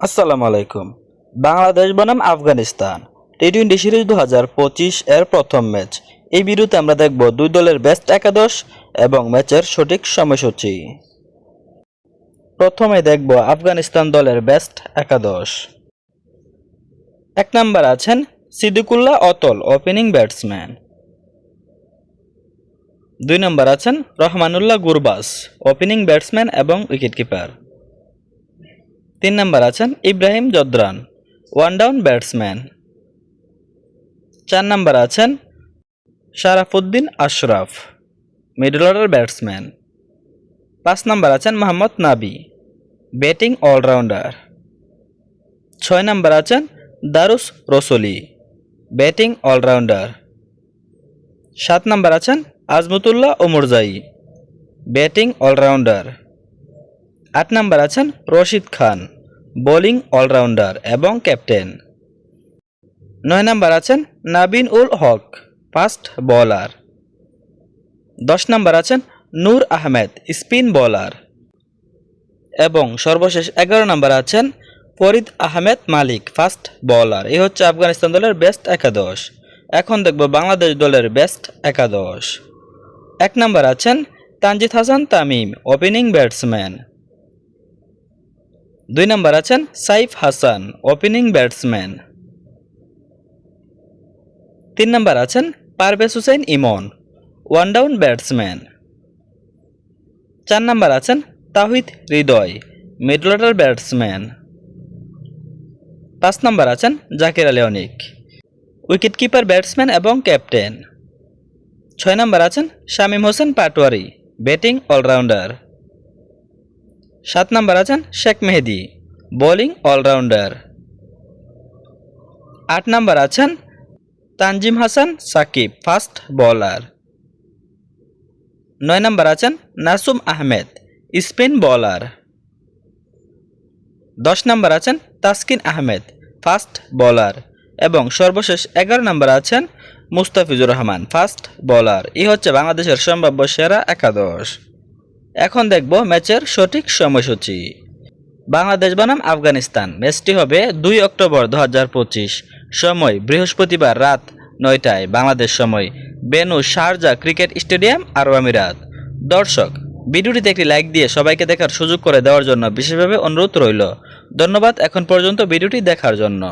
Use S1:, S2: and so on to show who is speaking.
S1: আসসালামু আলাইকুম। বাংলাদেশ বনাম আফগানিস্তান। টি টোয়েন্টি সিরিজ দু হাজার পঁচিশ এর প্রথম ম্যাচ। এই বিরুদ্ধে আমরা দেখব দুই দলের বেস্ট একাদশ এবং ম্যাচের সঠিক সময়সূচি। প্রথমে দেখব আফগানিস্তান দলের বেস্ট একাদশ। এক নম্বর আছেন সিদ্দিকুল্লাহ অতল ওপেনিং ব্যাটসম্যান দুই নম্বর আছেন রহমানুল্লাহ গুরবাস ওপেনিং ব্যাটসম্যান এবং উইকেটকিপার তিন নম্বর আছেন Ibrahim Zadran one down batsman চার নম্বর আছেন Sharafuddin Ashraf middle order batsman পাঁচ নম্বর আছেন মোহাম্মদ নাবি ব্যাটিং অলরাউন্ডার ছয় নম্বর আছেন দারুস রসলি ব্যাটিং অলরাউন্ডার সাত নম্বর আছেন আজমতুল্লাহ ওমরজাই ব্যাটিং অলরাউন্ডার আট নম্বর আছেন রশিদ খান। বোলিং অলরাউন্ডার এবং ক্যাপ্টেন। নয় নাম্বার আছেন নাবিন উল হক, ফাস্ট বোলার। দশ নাম্বার আছেন নূর আহমেদ, স্পিন বলার। এবং সর্বশেষ এগারো নাম্বার আছেন ফরিদ আহমেদ মালিক, ফাস্ট বোলার। এই হচ্ছে আফগানিস্তান দলের বেস্ট একাদশ। এখন দেখব বাংলাদেশ দলের বেস্ট একাদশ। এক নাম্বার আছেন তানজিদ হাসান তামিম ওপেনিং ব্যাটসম্যান দুই নম্বর আছেন সাইফ হাসান ওপেনিং ব্যাটসম্যান তিন নম্বর আছেন Parvez Hossain Emon one down batsman চার নম্বর আছেন Towhid Hridoy middle order batsman পাঁচ নম্বর আছেন জাকির আলী অনিক উইকেটকিপার ব্যাটসম্যান এবং ক্যাপ্টেন ছয় নম্বর আছেন শামীম হোসেন পাটোয়ারি ব্যাটিং অলরাউন্ডার সাত নম্বর আছেন শেখ মেহেদি, বোলিং অলরাউন্ডার। আট নম্বর আছেন তানজিম হাসান সাকিব, ফাস্ট বোলার। নয় নম্বর আছেন নাসুম আহমেদ, স্পিন বোলার। দশ নম্বর আছেন তাসকিন আহমেদ, ফাস্ট বোলার। এবং সর্বশেষ এগারো নম্বর আছেন মুস্তাফিজুর রহমান, ফাস্ট বোলার। এই হচ্ছে বাংলাদেশের সম্ভাব্য সেরা একাদশ। এখন দেখব ম্যাচের সঠিক সময়সূচি। বাংলাদেশ বনাম আফগানিস্তান। ম্যাচটি হবে দুই অক্টোবর দু হাজার পঁচিশ সময় বৃহস্পতিবার রাত নয়টায়। বাংলাদেশ সময় বেনু শারজা ক্রিকেট স্টেডিয়াম আর আমিরাত। দর্শক, ভিডিওটিতে একটি লাইক দিয়ে সবাইকে দেখার সুযোগ করে দেওয়ার জন্য বিশেষভাবে অনুরোধ রইল। ধন্যবাদ এখন পর্যন্ত ভিডিওটি দেখার জন্য।